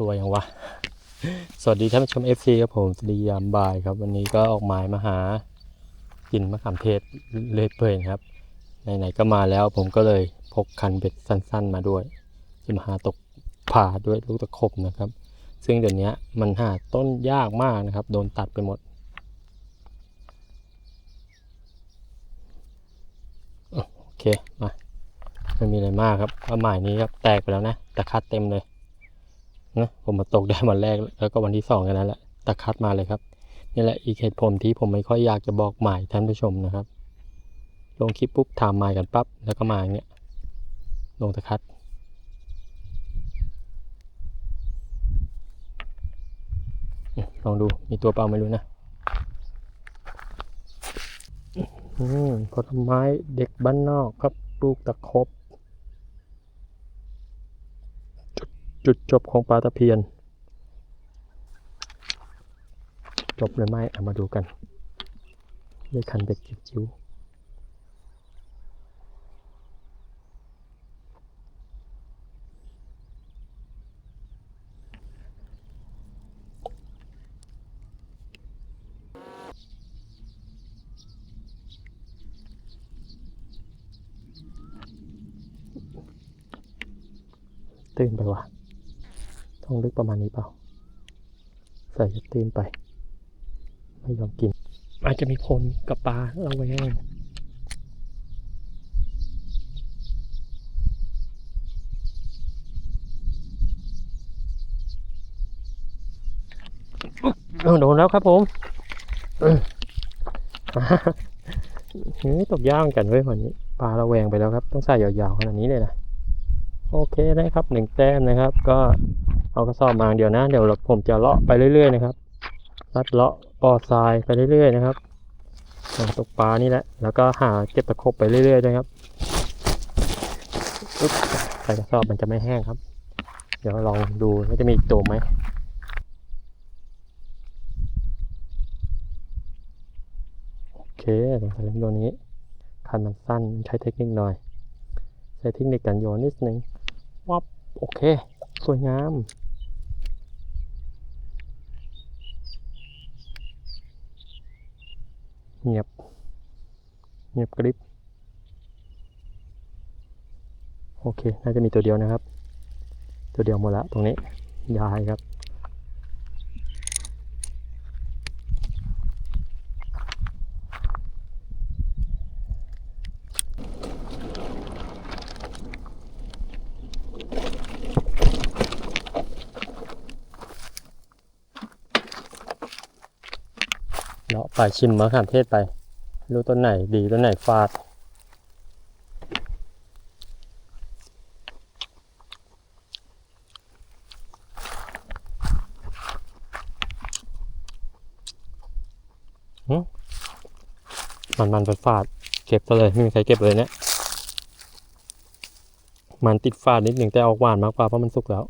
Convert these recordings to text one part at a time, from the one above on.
ตัวอย่างวะ สวัสดีท่านผู้ชม FC ครับผมสวัสดียามบ่ายครับ วันนี้ก็ออกหมายมาหากินมะขามเทศเลื่อยเปื่อยครับ ไหนๆก็มาแล้วผมก็เลยพกคันเบ็ดสั้นๆ มาด้วยจะมาหาตกผ่าด้วยลูกตะขบนะครับ ซึ่งเดี๋ยวนี้มันหาต้นยากมากนะครับ โดนตัดไปหมดโอเคมาไม่มีอะไรมากครับก็หมายนี้ครับแตกไปแล้วนะ แตะคัดเต็มเลย นะผมมาตกได้วันแรกแล้วก็วันที่สองกันนั้นแหละตะคัดมาเลยครับนี่แหละอีกเหตุผลที่ผมไม่ค่อยอยากจะบอกหมายท่านผู้ชมนะครับ ลงคลิปปุ๊บถามหมายกันปั๊บแล้วก็มาอย่างเงี้ยลงตะคัดลองดูมีตัวเปล่าไม่รู้นะอืมผลไม้เด็กบ้านนอกครับลูกตะครบ จุดจบของปลาตะเพียน จบเลยไหมเอามาดูกันด้วยคันเบ็ดจิ๋วตื่นไปวะ ต้องลึกประมาณนี้เปล่า ใส่จะตื่นไป ไม่ยอมกิน อาจจะมีคนกับปลาเราแวงโดนแล้วครับผมเฮ้ยตกยางกันเว้ยวันนี้ปลาราแวงไปแล้วครับ ต้องใส่ยาวๆขนาดนี้เลยนะ โอเคนะครับหนึ่งแต้มนะครับก็ เอากระสอบมาอย่างเดียวนะ เดี๋ยวผมจะเลาะไปเรื่อยๆนะครับลัดเลาะปอทรายไปเรื่อยๆนะครับหาตกปลานี่แหละ แล้วก็หาเก็บตะครบไปเรื่อยๆนะครับใส่กระสอบมันจะไม่แห้งครับ เดี๋ยวลองดูว่าจะมีอีกตัวไหมโอเคเดี๋ยวใส่เล่นตัวนี้ คันมันสั้นใช้เทคนิคหน่อย ใช้เทคนิคการโยนนิดนึงวับโอเค สวยงาม เงียบ เงียบกริบ โอเค น่าจะมีตัวเดียวนะครับ ตัวเดียวหมดละตรงนี้ยายครับ เลาะไปชิมมะขามเทศไป รู้ต้นไหนดีต้นไหนฟาด มันมันไปฟาด เก็บซะเลย ไม่มีใครเก็บเลยเนี่ย มันติดฟาดนิดหนึ่งแต่ออกหวานมากกว่าเพราะมันสุกแล้ว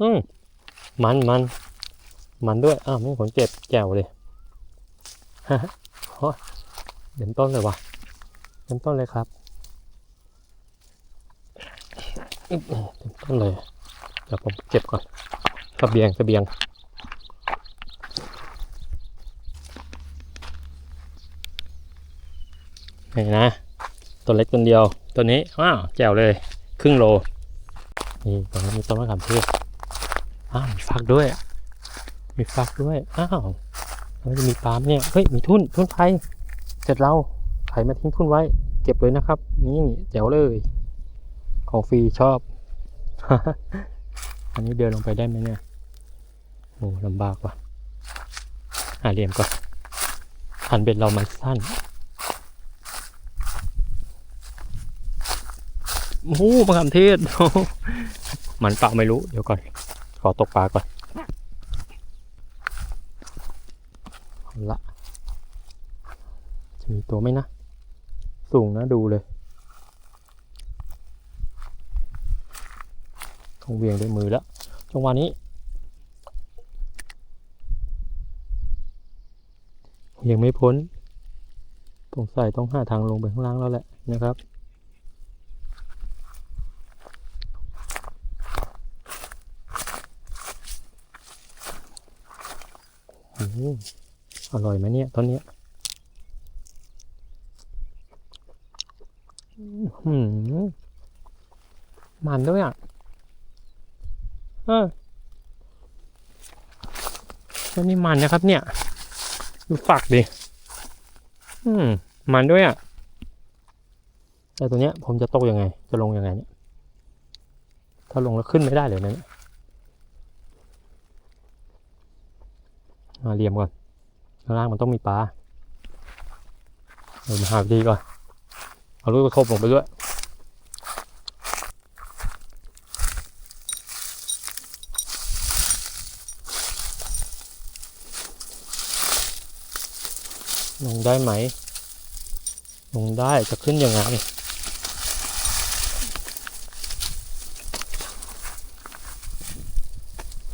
อืมมันมัน มันด้วย อ้าวไม่มีคนเก็บแจ๋วเลยฮะโอ้ยเต็มต้นเลยวะเต็มต้นเลยครับเต็มต้นเลยเดี๋ยวผมเก็บก่อนสเบียงสเบียงนี่นะ ตัวเล็กตัวเดียว ตัวนี้ ว้าว แจ๋วเลย ครึ่งโล นี่ตรงนี้มีต้นมะขามเทศอ้าว มีฟักด้วย มีฟักด้วย อ้าวแล้วจะมีปลามเนี่ย เฮ้ย มีทุ่น ทุ่นไผ่เสร็จแล้วไผ่มาทิ้งทุ่นไว้ เก็บเลยนะครับ นี่แจ๋วเลย ของฟรีชอบ อันนี้เดินลงไปได้ไหมเนี่ย โอ้ลำบากว่ะหาเหลี่ยมก่อนหันเบ็ดเรามันสั้นโอ้โหมะขามเทศ มันเปล่าไม่รู้ เดี๋ยวก่อน ขอตกปลาก่อน ละ จะมีตัวไหมนะ สูงนะดูเลยคงเวียงด้วยมือแล้ว จังหวะนี้ยังไม่พ้นสงส่ต้องหาทางลงไปข้างล่างแล้วแหละนะครับ โอ้ อร่อยไหมเนี่ยต้นเนี้ยอืมมันด้วยอะ เออต้นนี้มันนะครับ เนี่ย ดูฝักดิ อืม มันด้วยอะ แต่ตัวเนี้ย ผมจะตกยังไง จะลงยังไงเนี่ย ถ้าลงแล้วขึ้นไม่ได้เลยนะเนี่ยมาเหลี่ยมก่อน ข้างล่างมันต้องมีปลาเดี๋ยวมาหาวิธีก่อน เอาลูกตะครบลงไปด้วยลงได้ไหม ลงได้จะขึ้นยังไง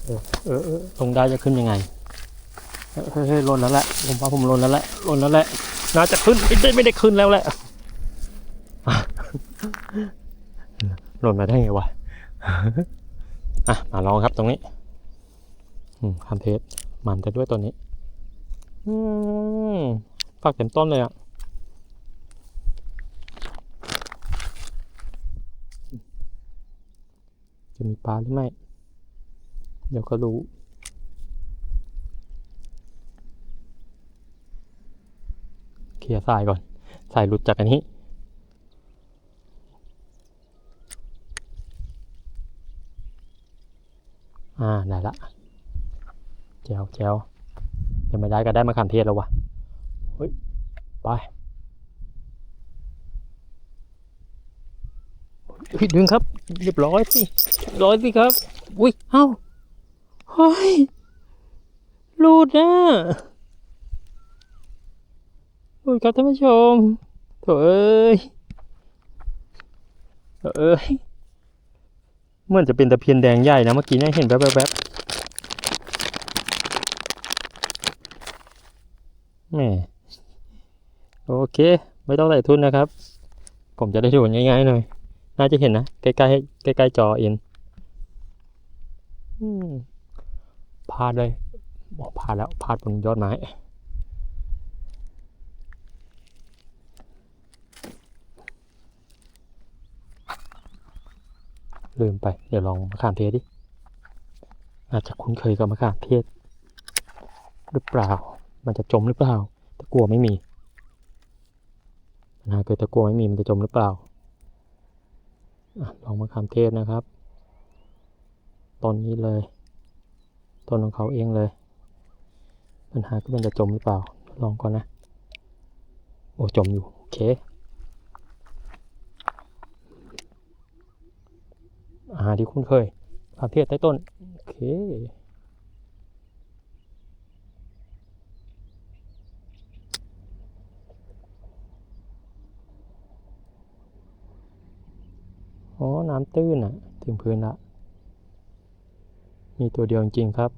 เออเออลงได้จะขึ้นยังไง เฮ้ยล่นแล้วแหละผมว่าผมล่นแล้วแหละล่นแล้วแหละน่าจะขึ้นไม่ได้ไม่ได้ขึ้นแล้วแหละหล่นมาได้ไงวะอะมาลองครับตรงนี้อืมคันเทสมันจะด้วยตัวนี้อฝักเต็มต้นเลยอะจะมีปลาหรือไม่ เดี๋ยวก็รู้ เคลียร์ทรายก่อนทรายหลุดจากอันนี้ อ่า ได้ละแจวแจวจะไม่ได้ก็ได้มาขันเทศแล้ววะเฮ้ย ไปเฮ้ยดึงครับ เรียบร้อยสิเรียบร้อยสิครับ อุ้ย เอ้า เฮ้ยหลุดนะ หลุดครับท่านผู้ชมโถเอ้ยโถเอ้ยเหมือนจะเป็นตะเพียนแดงใหญ่นะเมื่อกี้เนี่ยเห็นแวบๆแวบแหมโอเค ไม่ต้องใส่ทุนนะครับ ผมจะได้ดูง่ายๆหน่อย น่าจะเห็นนะใกล้ๆใกล้ๆจอเอ็นพลาดเลยบอกพลาดแล้วพลาดบนยอดไม้ ลืมไป เดี๋ยวลองมะขามเทศดิ อาจจะคุ้นเคยกับมะขามเทศหรือเปล่า มันจะจมหรือเปล่า ตะกัวไม่มีปัญหาเกิดตะกัวไม่มีมันจะจมหรือเปล่าอลองมะขามเทศนะครับต้นนี้เลย ต้นของเขาเองเลย ปัญหาก็มันจะจมหรือเปล่า ลองก่อนนะ โอ้จมอยู่ โอเค อาหารที่คุ้นเคยมะขามเทศใต้ต้น โอเคอ๋อ น้ำตื้นอะถึงพื้นละ มีตัวเดียวจริงครับ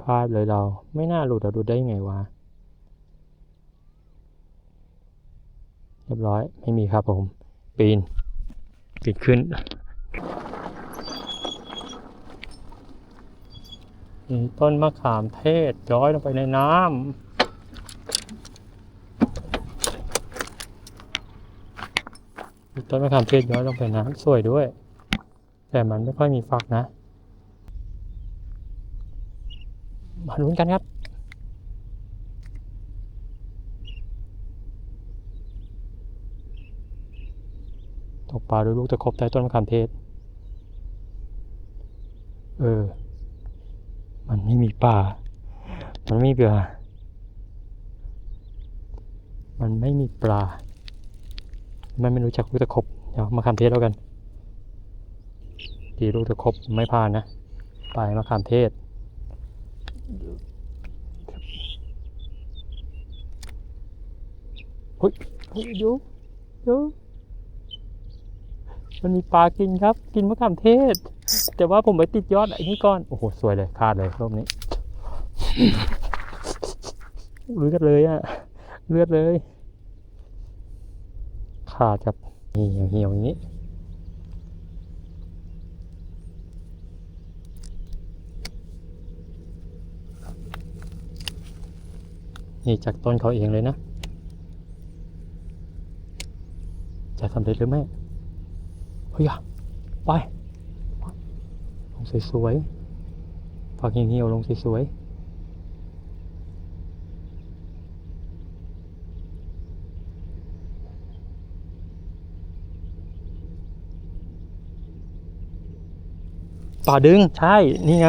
พลาดเลยเรา ไม่น่าหลุดเราดูได้ยังไงวะ เรียบร้อย ไม่มีครับผม ปีน ปีนขึ้นต้นมะขามเทศย้อยลงไปในน้ำต้นมะขามเทศย้อยลงไปน้ำสวยด้วย แต่มันไม่ค่อยมีฝักนะมาลุ้นกันครับ ปลาด้วยลูกตะครบใต้ต้นมะขามเทศ เออ มันไม่มีปลา มันไม่มีปลา มันไม่มีปลา มันไม่รู้จักลูกตะครบเดี๋ยวมาขามเทศแล้วกัน ดีลูกตะครบไม่ผ่านนะ ไปมะขามเทศเฮ้ยเฮ้ยดูดู มันมีปลากินครับ กินมะขามเทศ แต่ว่าผมไปติดยอดไอ้นี่ก่อน โอ้โห สวยเลยคาดเลยรอบนี้เลือดเลยอะเลือดเลย ขาดครับเหี่ยวอย่างนี้ นี่จากต้นเขาเองเลยนะ จะสำเร็จหรือไม่ เฮ้ยไปลงสวยๆฝักเหี่ยวๆลงสวยๆป่าดึงใช่ นี่ไง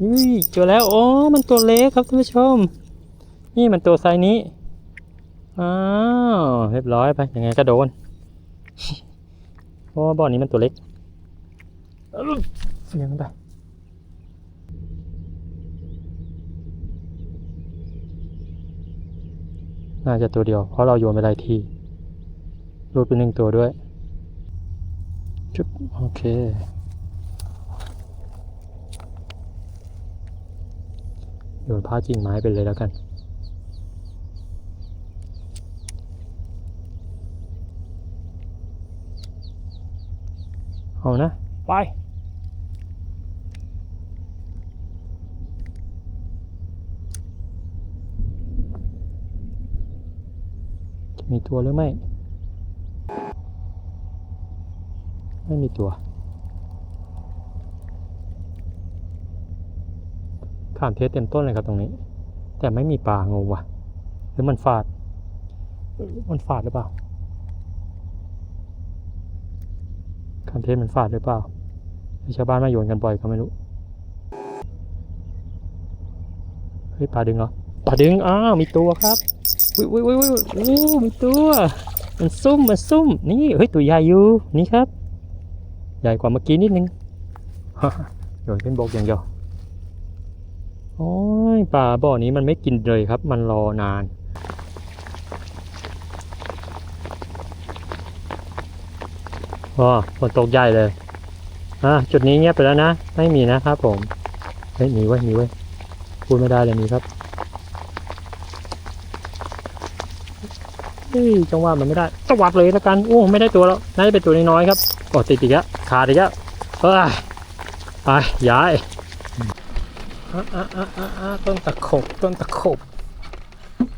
อุ้ยเจอแล้วโอ้มันตัวเล็กครับท่านผู้ชม นี่มันตัวไซนี้อ้าวเรียบร้อยไปยังไงก็โดน เพราะว่าบ่อนี้มันตัวเล็กเสียงไปน่าจะตัวเดียว เพราะเราโยนไปหลายทีรูดไปหนึ่งตัวด้วยจุดโอเค โยนผ้าจริงไม้ไปเลยแล้วกัน เอานะ ไป มีตัวหรือไม่ ไม่มีตัวขามเทสเต็มต้นเลยครับตรงนี้ แต่ไม่มีปลางงว่ะ หรือมันฝาดเอ้ยมันฝาดหรือเปล่าขามเทสมันฝาดหรือเปล่าให้ชาวบ้านมาโยนกันบ่อยก็ไม่รู้เฮ้ยปลาดึงเหรอปลาดึงอ้าวมีตัวครับวิววิววิววิวโอ้มีตัว มันซุ่มมันซุ่มนี่เฮ้ยตัวใหญ่อยู่นี่ครับ ใหญ่กว่าเมื่อกี้นิดนึงโยนขึ้นบกอย่างเดียวโอ้ยปลาบ่อนี้มันไม่กินเลยครับ มันรอนาน ว้าฝนตกใหญ่เลยอะจุดนี้เงียบไปแล้วนะ ไม่มีนะครับผมเฮ้ยมีไว้มีไว้พูดไม่ได้เลยมีครับเฮ้ยจังหวะมันไม่ได้ตวัดเลยแล้วกันโอ้ไม่ได้ตัวแล้วน่าจะเป็นตัวน้อยๆครับโอ้ติดอีกแล้วขาดอีกแล้วเฮ้ยไปย้ายอะอะอะอะอะต้นตะขบต้นตะขบ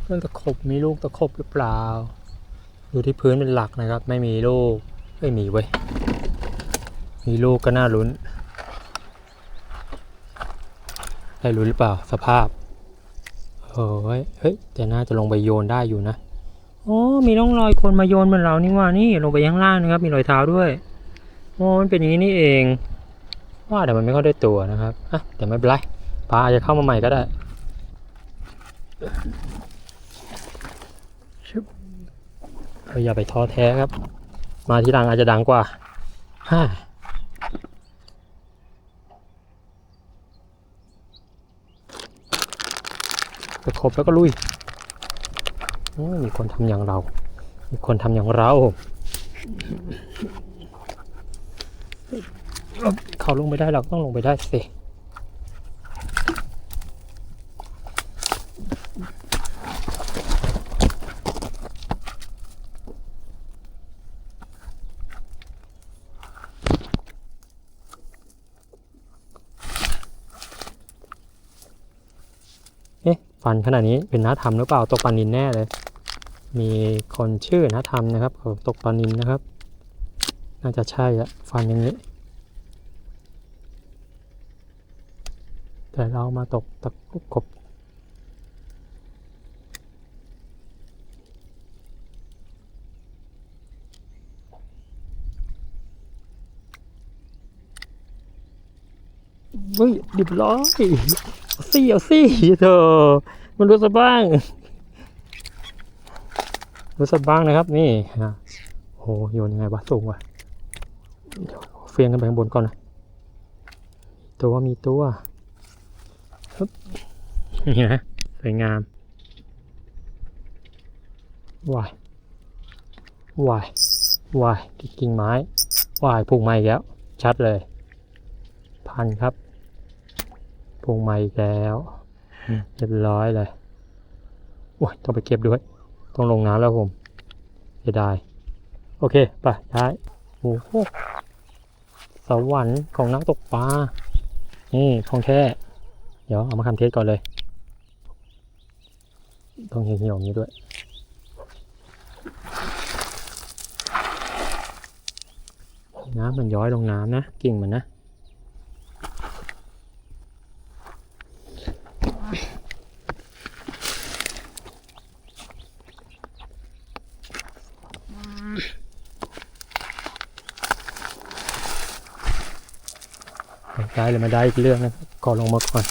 ต้นตะขบมีลูกตะขบหรือเปล่าดูที่พื้นเป็นหลักนะครับ ไม่มีลูก ไม่มีเว้ยมีลูกก็น่าลุ้น ได้ลุ้นหรือเปล่าสภาพเฮ้ยเฮ้ยแต่น่าจะลงไปโยนได้อยู่นะโอ้มีร่องรอยคนมาโยนเหมือนเรานี่ว่านี่ลงไปข้างล่างนะครับ มีรอยเท้าด้วยโอ้มันเป็นอย่างนี้นี่เอง ว่าแต่มันไม่ค่อยได้ตัวนะครับอะแต่ไม่เป็นไรปลาอาจจะเข้ามาใหม่ก็ได้ชึบเอออย่าไปท้อแท้ครับ มาที่หลังอาจจะดังกว่าฮ่าไปครบแล้วก็ลุยโอ้ยมีคนทำอย่างเรา มีคนทำอย่างเรา เขาลงไปได้เราก็ต้องลงไปได้สิ ฟันขนาดนี้เป็นน้าทำหรือเปล่าตกปลานินแน่เลย มีคนชื่อนะทำนะครับตกปลานินนะครับ น่าจะใช่อะฟันอย่างนี้ แต่เรามาตกตะกุกบเฮ้ยเรียบร้อย เอาสิเอาสิเธอมันรู้สึกบ้าง รู้สึกบ้างนะครับ นี่ฮะโอ้โหโยนยังไงวะสูงว่ะเฟียงกันไปข้างบนก่อนนะตัวมีตัวฮึบนี่นะสวยงามวายวายวายกิ่งไม้วายพุ่งไม้แล้ว ชัดเลย พันครับ พุ่งไม้แล้วอืมเรียบร้อยเลยโอ้ยต้องไปเก็บด้วย ต้องลงน้ำแล้วผมเสียดายโอเคไปย้ายโอ้โหสวรรค์ของนักตกปลานี่ของแท้เดี๋ยวเอามาคำเทสก่อนเลย ต้องเหี่ยวๆอย่างนี้ด้วยน้ำมันย้อยลงน้ำนะกิ่งมันนะ ตก ได้หรือไม่ได้อีกเรื่องนะขอลงมาก่อน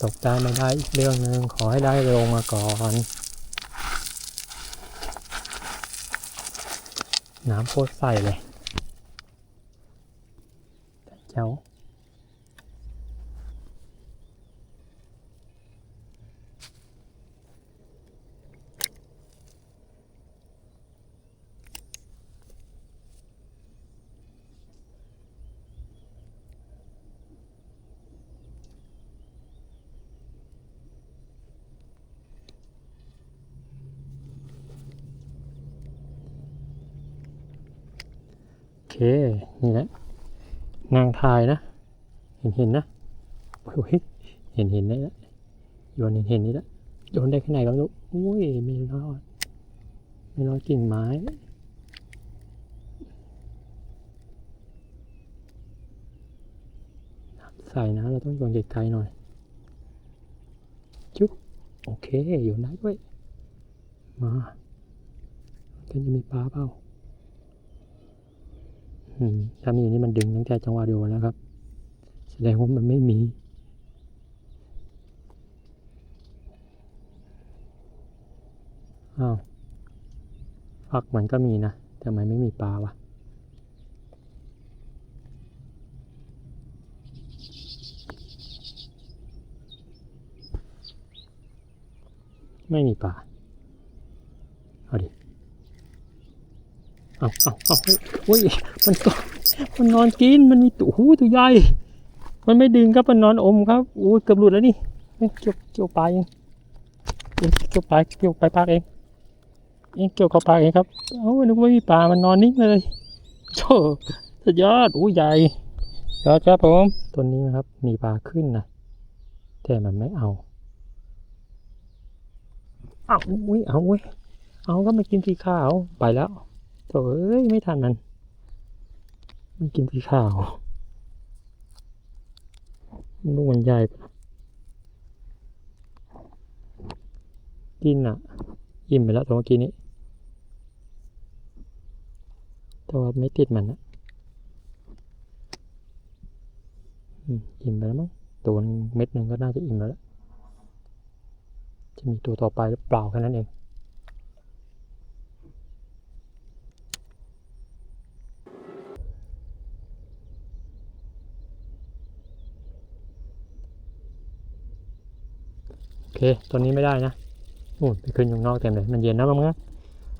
ตกได้ไม่ได้อีกเรื่องหนึ่งขอให้ได้ลงมาก่อน น้ำโคตรใสเลยเจ้า เค นี่แหละ นางทายนะ เห็นเห็นนะโอ้ยเห็นเห็นได้ล้วโยนเห็นเห็นนี่ล้วโยนได้แค่ไหนก็ไม่รู้อุ้ยไม่รอด ไม่รอดกิ่งไม้ใส่นะ เราต้องโยนไกลๆหน่อย จุ๊บโอเคโยนได้ด้วย มาจะมีปลาเปล่า ถ้ามีนี่มันดึงตั้งแต่จังหวะเดียวแล้วครับ แสดงว่ามันไม่มี อ้าวฝักมันก็มีนะแต่ทำไมไม่มีปลาวะไม่มีปลาดิ เอาเอาเอาเฮ้ยเฮ้ยมันก็มันนอนกินมันมีตัวหูตัวใหญ่ มันไม่ดึงครับมันนอนอมครับอู้ยเกือบหลุดแล้วนี่เกี่ยวเกี่ยวปลายเองเกี่ยวปลายเกี่ยวปลายปากเองเองเกี่ยวกับปากเองครับโอ้ยนึกว่ามีปลามันนอนนิ่งเลยโธ่สุดยอดอู้ใหญ่ยอดครับผมตัวนี้นะครับมีปลาขึ้นนะแต่มันไม่เอาเอาอุ้ยเอาอุ้ยเอาก็มากินสีขาวไปแล้ว ถเอ้ย ไม่ทันมัน มันกินสีขาวลูกมันใหญ่กินอะ อิ่มไปแล้วตัวเมื่อกี้นี้แต่ว่าไม่ติดมันอะอืมอิ่มไปแล้วมั้งตัวเม็ดหนึ่งก็น่าจะอิ่มแล้วละจะมีตัวต่อไปหรือเปล่าแค่นั้นเอง โอเค ตัวนี้ไม่ได้นะโอ้ไปขึ้นอยู่ข้างนอกเต็มเลยมันเย็นนะมั้งนะ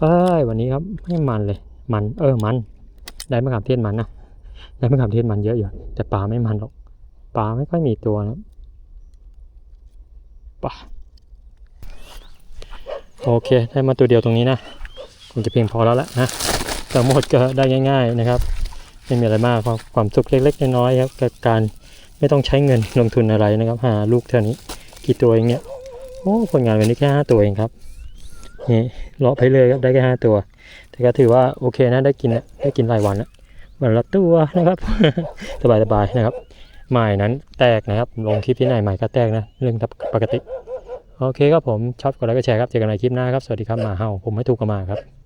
เอ้ยวันนี้ครับไม่มันเลย มัน เออมัน ได้มะขามเทศมันนะได้มะขามเทศมันเยอะอยู่แต่ปลาไม่มันหรอกปลาไม่ค่อยมีตัวนะปลาโอเค ได้มาตัวเดียวตรงนี้นะคงจะเพียงพอแล้วแหละนะทั้งหมดก็ได้ง่าย ๆนะครับไม่มีอะไรมากความความสุขเล็กๆน้อยๆครับกับการไม่ต้องใช้เงินลงทุนอะไรนะครับ หาลูกเท่านี้กี่ตัวเองเนี่ย โอ้คนงานวันนี้แค่ห้าตัวเองครับนี่เลาะไปเลยครับได้แค่ห้าตัว แต่ก็ถือว่าโอเคนะได้กินนะได้กินรายวันนะวันละตัวนะครับ สบายๆนะครับใหม่นั้นแตกนะครับ ลงคลิปที่ไหนใหม่ก็แตกนะ เรื่องปกติ โอเคครับผมชอบกดไลค์กดแชร์ครับ เจอกันในคลิปหน้าครับ สวัสดีครับหมาเฮาผมไม่ถูกกับหมาครับ